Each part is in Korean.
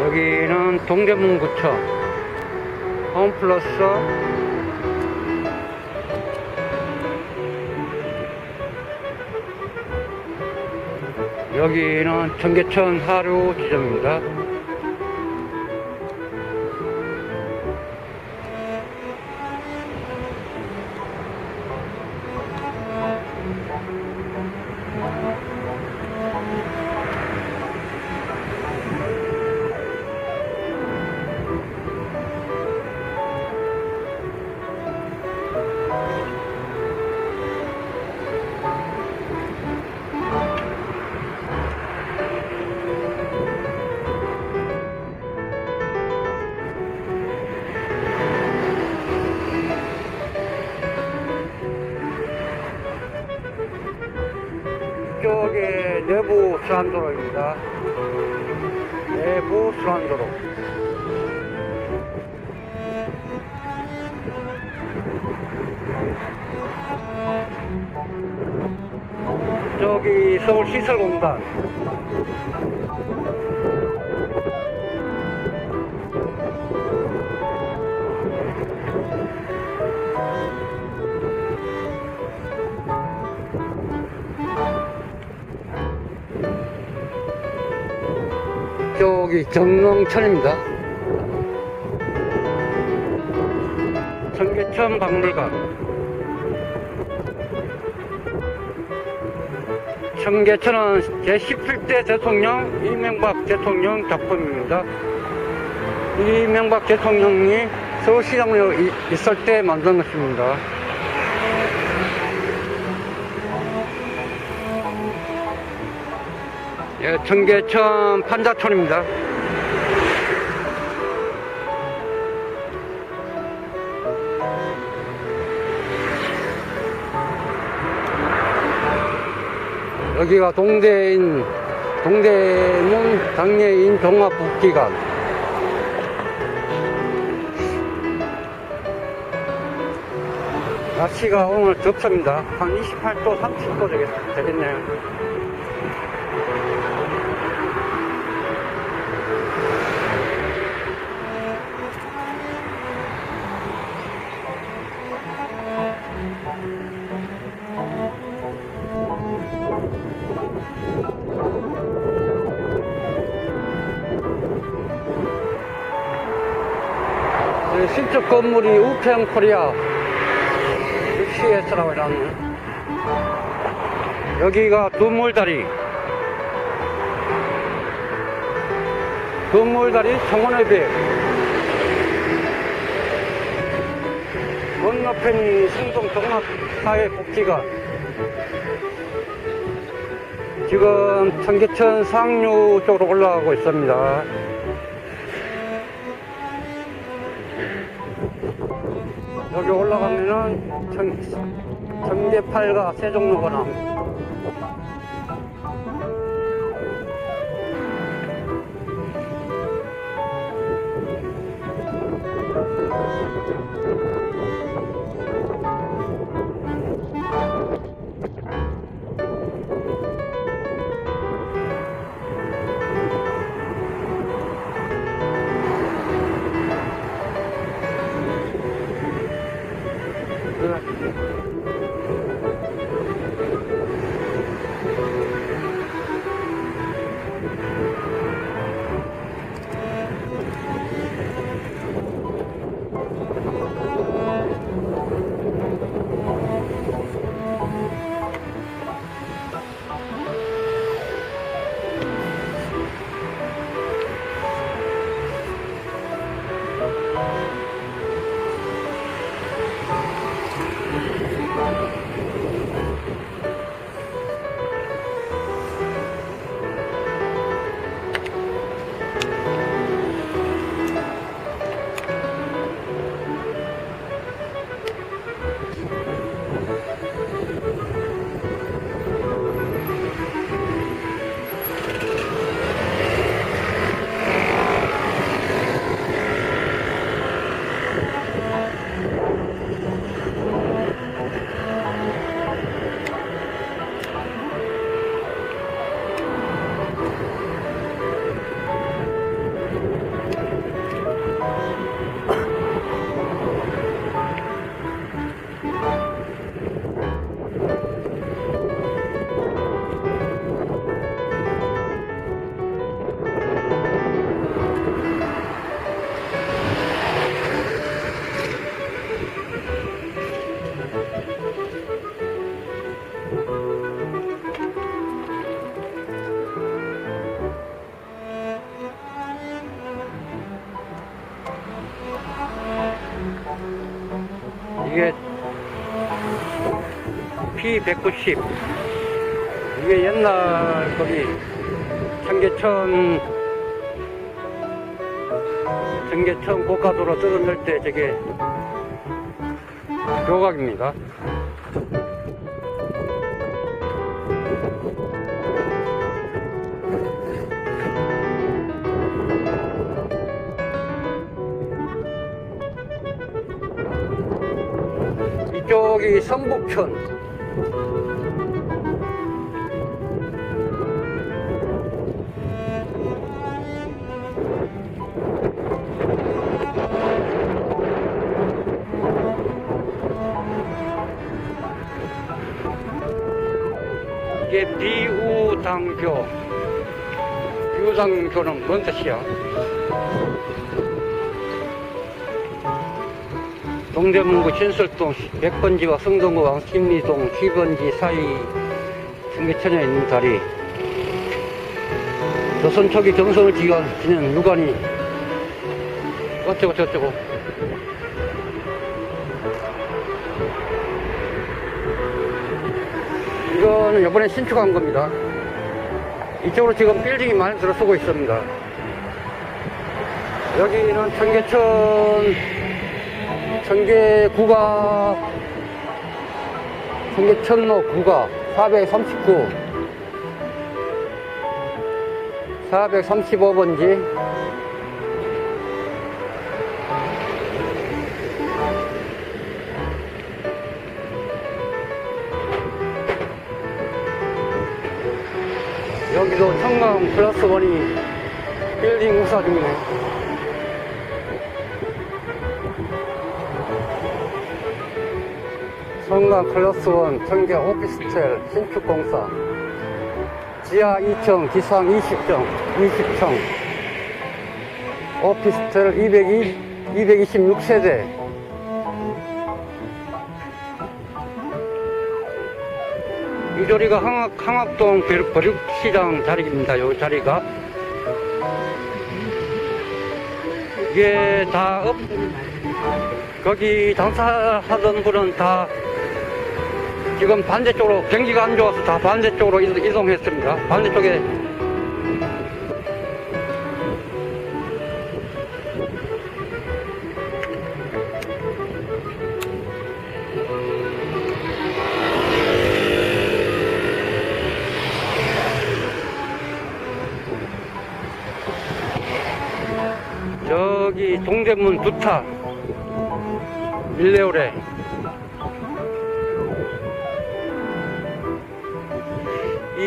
여기는 동대문구청 홈플러스 여기는 청계천 하류 지점입니다. 내부 수란도로입니다. 내부 수란도로. 저기 서울시설공단. 저기 정릉천입니다. 청계천 박물관. 청계천은 제17대 대통령 이명박 대통령 작품입니다. 이명박 대통령이 서울시장으로 이- 있을 때 만든 것입니다. 예, 청계천 판자촌입니다. 여기가 동대인, 동대문 장애인 종합복지관. 날씨가 오늘 덥습니다. 한 28도, 30도 되겠, 되겠네요. 신축 건물이 우평 코리아 CS라고 해놨네. 여기가 두물다리. 두물다리 청원의 배. 건너편이 순동 동락사회 복지관 지금 청계천 상류 쪽으로 올라가고 있습니다 여기 올라가면은 청, 청계팔과 세종로거나 이게 P190 이게 옛날 거기 청계천 청계천 고가도로 떨어질 때 저게 교각입니다 이쪽이 성북천 이게 비우당교 비우당교는 뭔 뜻이야? 동대문구 신설동 백번지와 성동구 왕십리동 휘번지 사이 청계천에 있는 다리. 조선 초기 지은 지낸 유관이 어쩌고 저쩌고. 이거는 이번에 신축한 겁니다. 이쪽으로 지금 빌딩이 많이 들어서고 있습니다. 여기는 청계천 청계구가 청계 천로 구가 439 435번지. 여기도 청강 플러스 원이 빌딩 우사 중이네 성강 클러스 원 청계 오피스텔 신축공사 지하 2층 지상 20층 20층 오피스텔 220, 226세대 이 자리가 항악, 항악동 버육시장 자리입니다. 요 자리가 이게 다 업, 거기 장사하던 분은 다 지금 반대쪽으로 경기가 안 좋아서 다 반대쪽으로 이동- 이동했습니다. 반대쪽에 저기 동대문 두타 밀레오레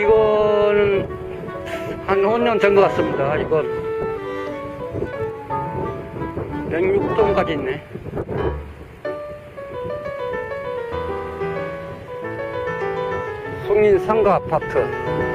이거는 한 5년 된 것 같습니다. 이거 106동까지 있네. 송인 상가 아파트.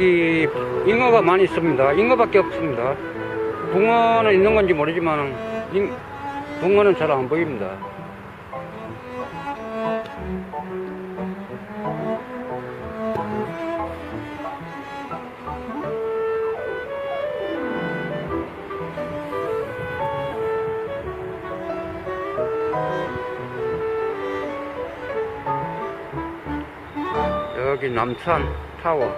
여기 잉어가 많이 있습니다. 잉어밖에 없습니다. 붕어는 있는 건지 모르지만 잉- 붕어는 잘 안 보입니다. 여기 남산 타워